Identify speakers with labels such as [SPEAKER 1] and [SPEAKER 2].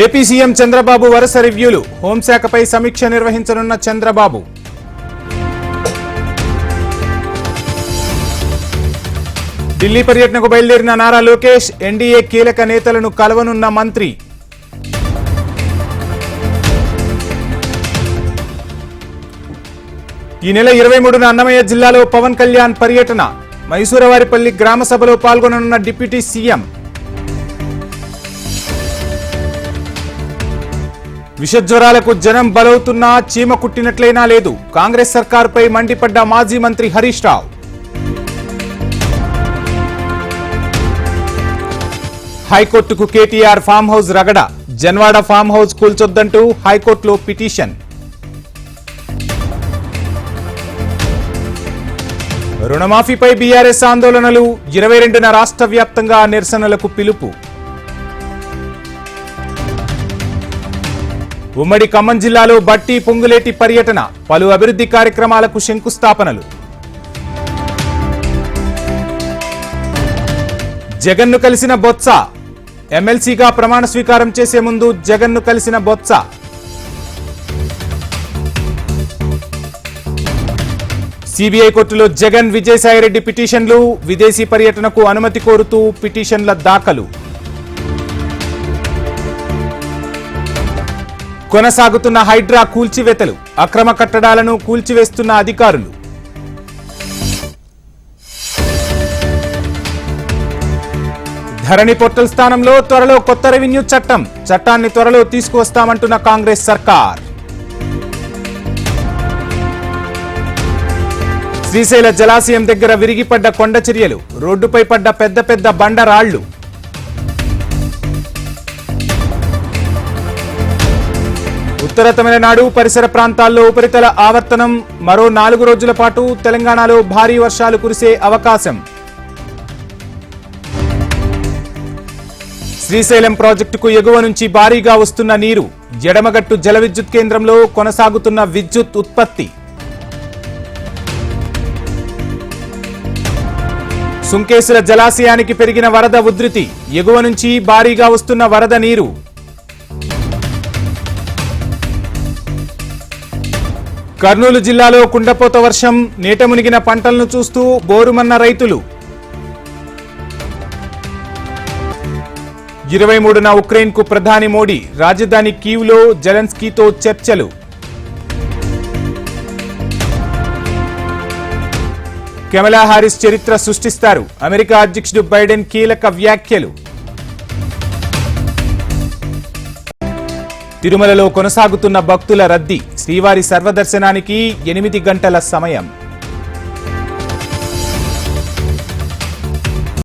[SPEAKER 1] AP CM Chandrababu వరుస రివ్యూలు. హోంశాఖపై సమీక్ష నిర్వహించనున్న చంద్రబాబు. ఢిల్లీ పర్యటనకు బయలుదేరిన నారా లోకేష్ ఎన్డీఏ కీలక నేతలను కలవనున్న మంత్రి. ఈ నెల ఇరవై మూడున అన్నమయ్య జిల్లాలో పవన్ కళ్యాణ్ పర్యటన. మైసూరవారిపల్లి గ్రామ సభలో పాల్గొననున్న డిప్యూటీ సీఎం. విషజ్వరాలకు జనం బలవుతున్నా చీమ కుట్టినట్లయినా లేదు. కాంగ్రెస్ సర్కార్పై మండిపడ్డ మాజీ మంత్రి హరీష్ రావు. హైకోర్టుకు కేటీఆర్ ఫామ్ హౌస్ రగడ. జన్వాడ ఫామ్ హౌస్ కూల్చొద్దంటూ హైకోర్టులో పిటిషన్. రుణమాఫీపై బీఆర్ఎస్ ఆందోళనలు. ఇరవై రెండున రాష్ట్ర వ్యాప్తంగా నిరసనలకు పిలుపు. ఉమ్మడి ఖమ్మం జిల్లాలో బట్టి పొంగులేటి పర్యటన పలు అభివృద్ధి కార్యక్రమాలకు శంకుస్థాపనలు. జగన్ను కలిసిన బొత్స. ఎమ్మెల్సీగా ప్రమాణ స్వీకారం చేసే ముందు జగన్ను కలిసిన బొత్స. సిబిఐ కోర్టులో జగన్ విజయసాయిరెడ్డి పిటిషన్లు విదేశీ పర్యటనకు అనుమతి కోరుతూ పిటిషన్ల దాఖలు. కొనసాగుతున్న హైడ్రా కూల్చివేతలు అక్రమ కట్టడాలను కూల్చివేస్తున్న అధికారులు. ధరణి పోర్టల్ స్థానంలో త్వరలో కొత్త రెవెన్యూ చట్టం చట్టాన్ని త్వరలో తీసుకువస్తామంటున్న కాంగ్రెస్ సర్కార్. శ్రీశైల జలాశయం దగ్గర విరిగిపడ్డ కొండ చర్యలు రోడ్డుపై పడ్డ పెద్ద పెద్ద బండరాళ్ళు. ఉత్తర తమిళనాడు పరిసర ప్రాంతాల్లో ఉపరితల ఆవర్తనం మరో నాలుగు రోజుల పాటు తెలంగాణలో భారీ వర్షాలు కురిసే అవకాశం. శ్రీశైలం ప్రాజెక్టుకు ఎగువ నుంచి భారీగా వస్తున్న నీరు ఎడమగట్టు జల విద్యుత్ కేంద్రంలో కొనసాగుతున్న విద్యుత్ ఉత్పత్తి. సుంకేసుల జలాశయానికి పెరిగిన వరద ఉధృతి ఎగువ నుంచి భారీగా వస్తున్న వరద నీరు కర్నూలు జిల్లాలో కుండపోత వర్షం నీట మునిగిన పంటలను చూస్తూ బోరుమన్న రైతులు. ఇరవై మూడున ఉక్రెయిన్కు ప్రధాని మోడీ రాజధాని కీవ్లో జెలెన్స్కీతో చర్చలు. కెమలా హారిస్ చరిత్ర సృష్టిస్తారు. అమెరికా అధ్యక్షుడు బైడెన్ కీలక వ్యాఖ్యలు. తిరుమలలో కొనసాగుతున్న భక్తుల రద్దీ శ్రీవారి సర్వదర్శనానికి ఎనిమిది గంటల సమయం.